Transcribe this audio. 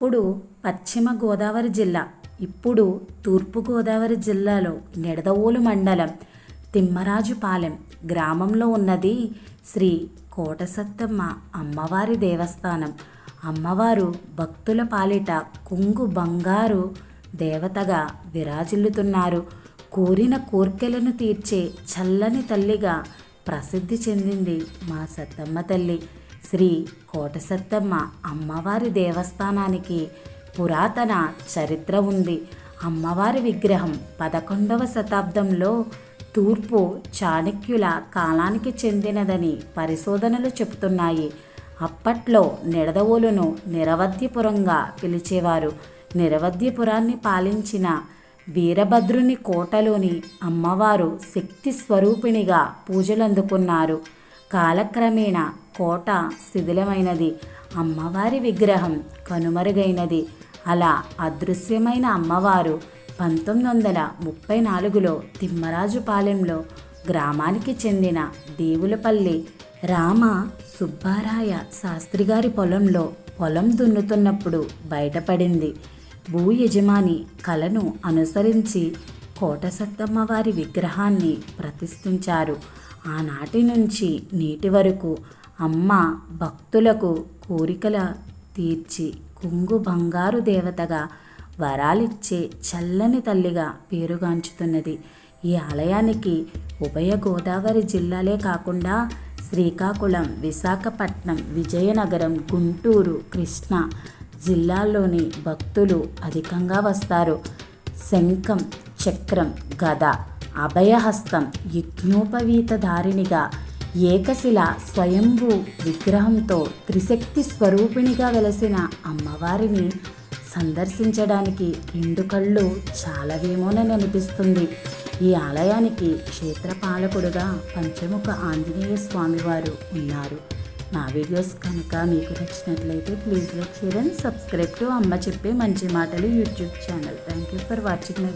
ఇప్పుడు పశ్చిమ గోదావరి జిల్లా ఇప్పుడు తూర్పు గోదావరి జిల్లాలో నిడదవోలు మండలం తిమ్మరాజుపాలెం గ్రామంలో ఉన్నది శ్రీ కోటసత్తమ్మ అమ్మవారి దేవస్థానం. అమ్మవారు భక్తుల పాలిట కుంగు బంగారు దేవతగా విరాజిల్లుతున్నారు. కోరిన కోర్కెలను తీర్చే చల్లని తల్లిగా ప్రసిద్ధి చెందింది మా సత్తమ్మ తల్లి. శ్రీ కోటసత్తమ్మ అమ్మవారి దేవస్థానానికి పురాతన చరిత్ర ఉంది. అమ్మవారి విగ్రహం పదకొండవ శతాబ్దంలో తూర్పు చాణక్యుల కాలానికి చెందినదని పరిశోధనలు చెబుతున్నాయి. అప్పట్లో నిడదవోలును నిరవధ్యపురంగా పిలిచేవారు. నిరవధ్యపురాన్ని పాలించిన వీరభద్రుని కోటలోని అమ్మవారు శక్తి స్వరూపిణిగా పూజలందుకున్నారు. కాలక్రమేణా కోట శిథిలమైనది. అమ్మవారి విగ్రహం కనుమరుగైనది. అలా అదృశ్యమైన అమ్మవారు పంతొమ్మిది వందల ముప్పై నాలుగులో తిమ్మరాజుపాలెంలో గ్రామానికి చెందిన దేవులపల్లి రామ సుబ్బారాయ శాస్త్రి గారి పొలంలో పొలం దున్నుతున్నప్పుడు బయటపడింది. భూ యజమాని కలను అనుసరించి కోటసత్తమ్మ వారి విగ్రహాన్ని ప్రతిష్ఠించారు. ఆనాటి నుంచి నేటి వరకు అమ్మ భక్తులకు కోరికల తీర్చి కుంగు బంగారు దేవతగా వరాలిచ్చే చల్లని తల్లిగా పేరుగాంచుతున్నది. ఈ ఆలయానికి ఉభయ గోదావరి జిల్లాలే కాకుండా శ్రీకాకుళం విశాఖపట్నం విజయనగరం గుంటూరు కృష్ణా జిల్లాల్లోని భక్తులు అధికంగా వస్తారు. శంఖం చక్రం గద అభయహస్తం యజ్ఞోపవీతధారిణిగా ఏకశిల స్వయంభూ విగ్రహంతో త్రిశక్తి స్వరూపిణిగా వెలసిన అమ్మవారిని సందర్శించడానికి రెండు కళ్ళు చాలవేమోనని అనిపిస్తుంది. ఈ ఆలయానికి క్షేత్రపాలకుడుగా పంచముఖ ఆంజనేయ స్వామివారు ఉన్నారు. నా వీడియోస్ కనుక మీకు నచ్చినట్లయితే please like share and subscribe to అమ్మ చెప్పే మంచి మాటలు YouTube channel. Thank you for watching.